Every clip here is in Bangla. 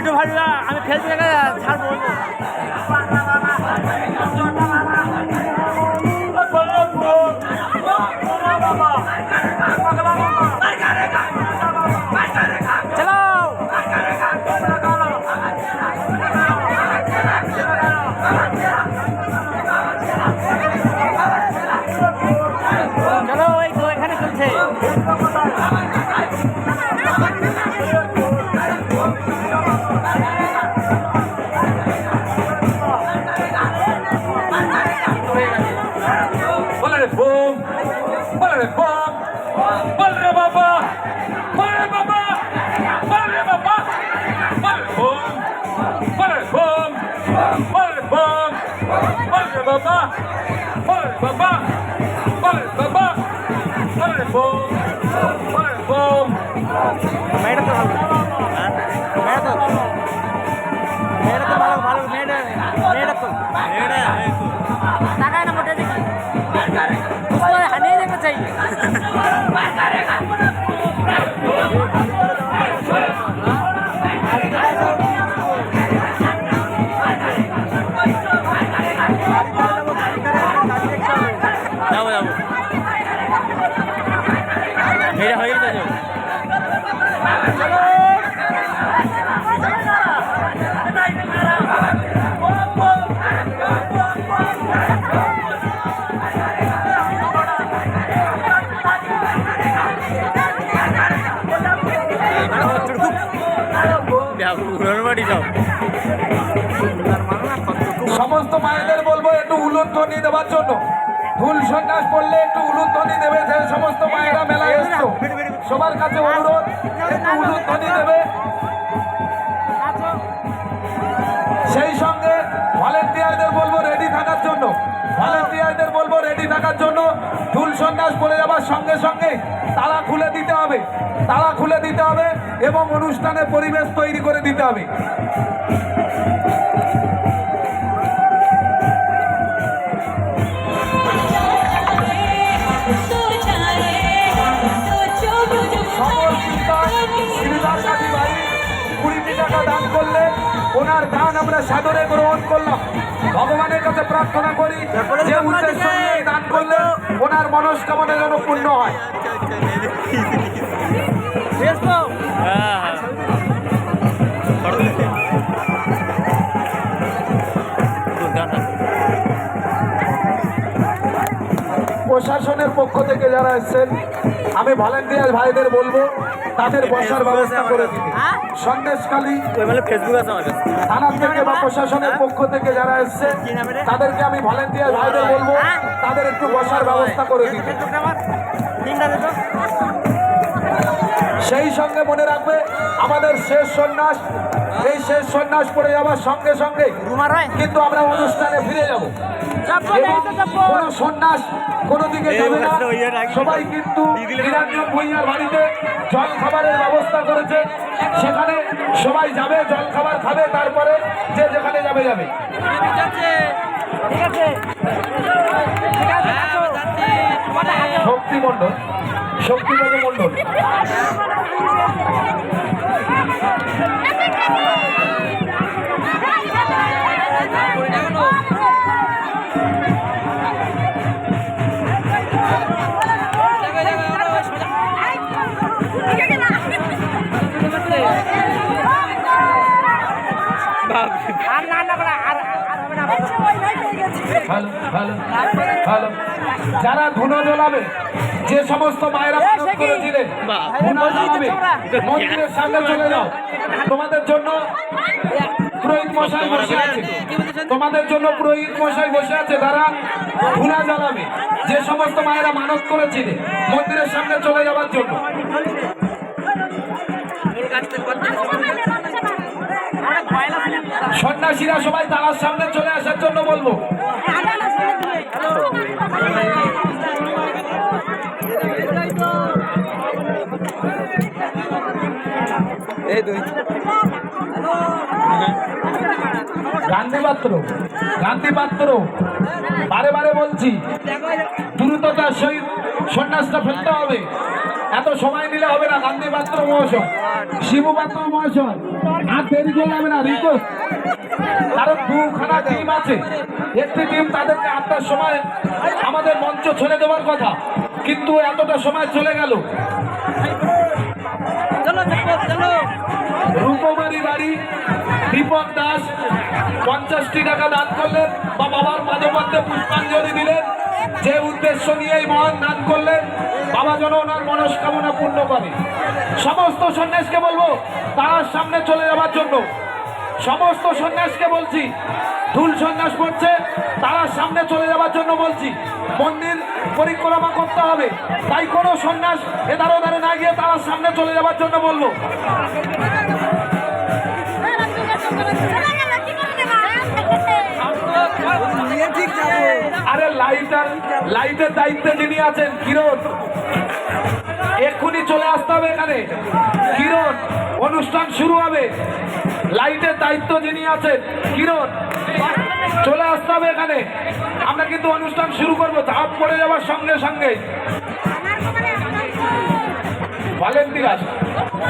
একটু ভালো না আমি খেলতে গেলে বলরে বাবা। বলরে বাবা। বলরে বাবা। বলরে বোম। বলরে বোম। বলরে বোম। বলরে বাবা। বলরে বাবা। বলরে বাবা। বলরে বোম। বলরে বোম। মেয়েটা তো মেয়েটা তো ভালো। ভালো মেয়েটা। মেয়েটা তো তাকায় সমস্ত মায়েদের বলব, একটু উলুধ্বনি দেওয়ার জন্য। ফুল সন্ন্যাস পড়লে একটু উলুধ্বনি দেবে, যে সমস্ত মায়েরা মেলায় এসছো সবার কাছে অনুরোধ, একটু উলুধ্বনি দেবে। সেই সঙ্গে ভলেন্টিয়ারদের বলব রেডি থাকার জন্য। ভলেন্টিয়ারদের বলব রেডি থাকার জন্য। ফুল সন্ন্যাস পড়ে যাওয়ার সঙ্গে সঙ্গে তালা খুলে দিতে হবে। তালা খুলে দিতে হবে। এবং অনুষ্ঠানে পরিবেশ তৈরি করে দিতে হবে। কুড়িটি টাকা দান করলে ওনার দান আমরা সাদরে গ্রহণ করলাম। ভগবানের কাছে প্রার্থনা করি যে উদ্দেশ্য দান করলে ওনার মনস্কামনা যেন পূর্ণ হয়। হ্যাঁ হ্যাঁ। প্রশাসনের পক্ষ থেকে যারা এসেছেন আমি ভলেন্টিয়ার ভাইদের বলব তাদের বসার ব্যবস্থা করে দিতে সন্দেশকালী ওই মানে ফেসবুক আছে আমার কাছে থানা থেকে বা প্রশাসনের পক্ষ থেকে যারা এসছে তাদেরকে আমি ভলেন্টিয়ার ভাইদের বলব তাদের একটু বসার ব্যবস্থা করে দিতে সেই সঙ্গে মনে রাখবে আমাদের শেষ সন্ন্যাস এই শেষ সন্ন্যাস পড়ে যাওয়ার সঙ্গে সঙ্গে কিন্তু আমরা অনুষ্ঠানে ফিরে যাব। কোনো সন্ন্যাস কোনো দিকে যাবে না। সবাই কিন্তু ভূঁইয়ার বাড়িতে জল খাবারের ব্যবস্থা করেছে। সেখানে সবাই যাবে জল খাবার খাবে তারপরে যে যেখানে যাবে যাবে। ঠিক আছে। ঠিক আছে ঠিক আছে আসো। শক্তি মণ্ডল শক্তিপদ মণ্ডল আর না না আর যারা ধুনো জ্বলাবে যে সমস্ত মায়েরা? করেছিলেন বাহ। ধুনো জ্বলাবে। মন্দিরের সামনে চলে যাও। তোমাদের জন্য পুরোহিত মশাই বসে আছে। তোমাদের জন্য পুরোহিত মশাই বসে আছে তারা ধুনা জ্বালাবে। যে সমস্ত মায়েরা মানত করেছিলেন মন্দিরের সামনে চলে যাওয়ার জন্য। সন্ন্যাসীরা সবাই তারার সামনে চলে আসার জন্য বলব। এই দুই। গান্ধী পাত্র গান্ধী পাত্র। বারে বারে বলছি, দ্রুততার সহিত সন্ন্যাসটা ফেলতে হবে। এত সময় নিলে হবে না, গান্ধী পাত্র মহাশয়। শিবু মহাশয়। আর দেরি করলে হবে না রিকোয়েস্ট কারণ দুখানা টিম আছে। একটি টিম তাদেরকে আটটার সময় আমাদের মঞ্চ ছেড়ে দেওয়ার কথা। কিন্তু এতটা সময় চলে গেল। রূপমারি বাড়ি দীপক দাস পঞ্চাশটি টাকা দান করলেন বা বাবার পাদপদ্মে পুষ্পাঞ্জলি দিলেন। যে উদ্দেশ্য নিয়ে এই মহান দান করলেন বাবা যেন ওনার মনস্কামনা পূর্ণ করে। সমস্ত সন্ন্যাসকে বলব তার সামনে চলে যাওয়ার জন্য সমস্ত সন্ন্যাসকে বলছি, ধুল সন্ন্যাস পড়ছে, তারা সামনে চলে যাওয়ার জন্য বলছি, মন্দির পরিক্রমা করতে হবে। তাই কোনো সন্ন্যাস এদার ওধারে না গিয়ে তারা সামনে চলে যাওয়ার জন্য বলব আরে লাইটার, লাইটের দায়িত্বে যিনি আছেন, কিরণ। এক্ষুনি চলে আসতে হবে এখানে। কিরণ, অনুষ্ঠান শুরু হবে। লাইটের দায়িত্ব যিনি আছেন কিরণ? চলে আসতে হবে এখানে। আমরা কিন্তু অনুষ্ঠান শুরু করব ধাপ পড়ে যাওয়ার সঙ্গে সঙ্গে ভলেন্টিয়ার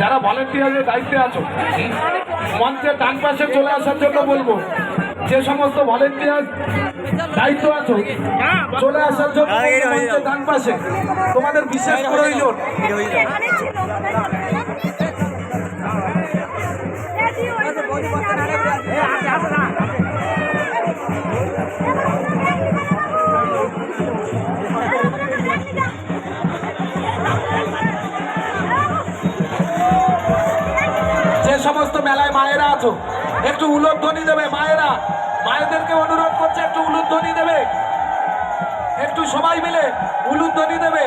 যারা ভলেন্টিয়ারের দায়িত্বে আছো মঞ্চের ডান পাশে চলে আসার জন্য বলব যে সমস্ত ভলেন্টিয়ার দায়িত্ব আছো চলে আসার জন্য মঞ্চের ডান পাশে। তোমাদের বিশেষ প্রয়োজন যে সমস্ত মেলায় মায়েরা আছো, একটু উলোধ্বনি দেবে মায়েরা। মায়েদেরকে অনুরোধ করছে, একটু উলুধ্বনি দেবে। একটু সবাই মিলে উলুধ্বনি দেবে।